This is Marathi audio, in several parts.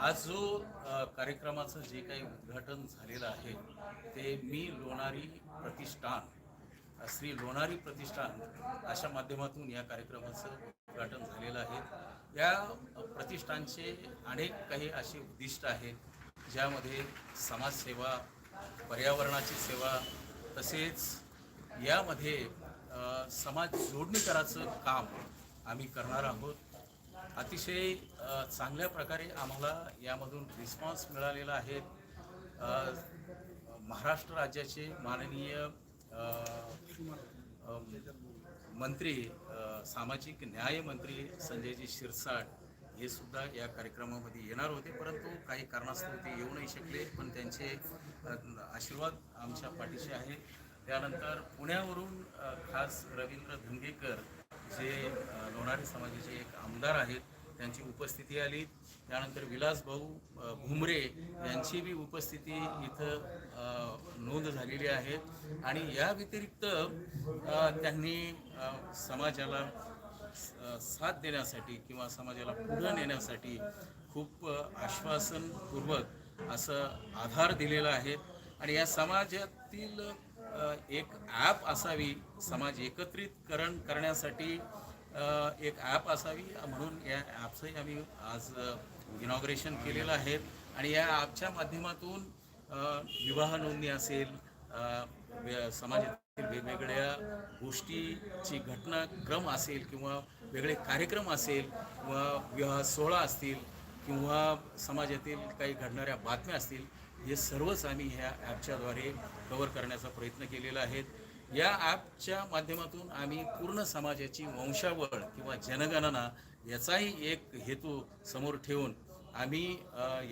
आज जो कार्यक्रमाचं जे काही उद्घाटन झालेलं आहे ते मी लोणारी प्रतिष्ठान श्री लोणारी प्रतिष्ठान अशा माध्यमातून या कार्यक्रमाचं उद्घाटन झालेलं आहे. या प्रतिष्ठानचे अनेक काही असे उद्दिष्ट आहेत ज्यामध्ये समाजसेवा पर्यावरणाची सेवा तसेच यामध्ये समाज जोडणी करायचं काम आम्ही करणार आहोत. अतिशय चांगल्या प्रकारे आम्हाला यामधून रिस्पॉन्स मिळालेला आहे. महाराष्ट्र राज्याचे माननीय मंत्री सामाजिक न्याय मंत्री संजयजी शिरसाट हे सुद्धा या कार्यक्रमामध्ये येणार होते. परंतु काही कारणास्तव ते येऊ नाही शकले. पण त्यांचे आशीर्वाद आमच्या पाठीशी आहे. त्यानंतर पुण्यावरून खास रवींद्र धुंगेकर जे मराठी समाजाचे एक आमदार आहेत त्यांची उपस्थिती आली. त्यानंतर विलास भाऊ भुमरे यांची बी उपस्थिती इथं नोंद झालेली आहे. आणि या व्यतिरिक्त त्यांनी समाजाला साथ देण्यासाठी किंवा समाजाला पुढं नेण्यासाठी खूप आश्वासनपूर्वक असं आधार दिलेला आहे. आणि या समाजातील एक ॲप असावी समाज एकत्रितकरण करण्यासाठी एक ॲप असावी म्हणून या ॲपचंही आम्ही आज इनॉग्रेशन केलेलं आहे. आणि या ॲपच्या माध्यमातून विवाह नोंदणी असेल समाजातील वेगवेगळ्या गोष्टीची घटनाक्रम असेल किंवा वेगळे कार्यक्रम असेल किंवा विवाह सोहळा असतील किंवा समाजातील काही घडणाऱ्या बातम्या असतील हे सर्वच आम्ही ह्या ॲपच्याद्वारे कव्हर करण्याचा प्रयत्न केलेला आहे. या ॲपच्या माध्यमातून आम्ही पूर्ण समाजाची वंशावळ किंवा जनगणना याचाही एक हेतू समोर ठेवून आम्ही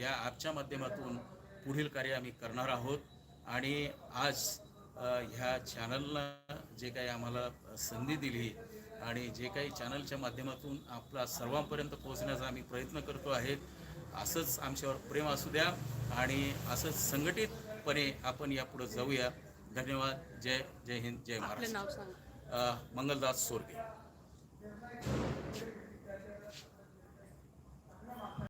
या ॲपच्या माध्यमातून पुढील कार्य आम्ही करणार आहोत. आणि आज ह्या चॅनलला जे काही आम्हाला संधी दिली आणि जे काही चॅनलच्या माध्यमातून आपला सर्वांपर्यंत पोहोचण्याचा आम्ही प्रयत्न करतो आहे असंच आमच्यावर प्रेम असू द्या आणि असंच संघटितपणे आपण यापुढे जाऊया. धन्यवाद. जय जय हिंद जय महाराष्ट्र. मंगलदास सोरगे.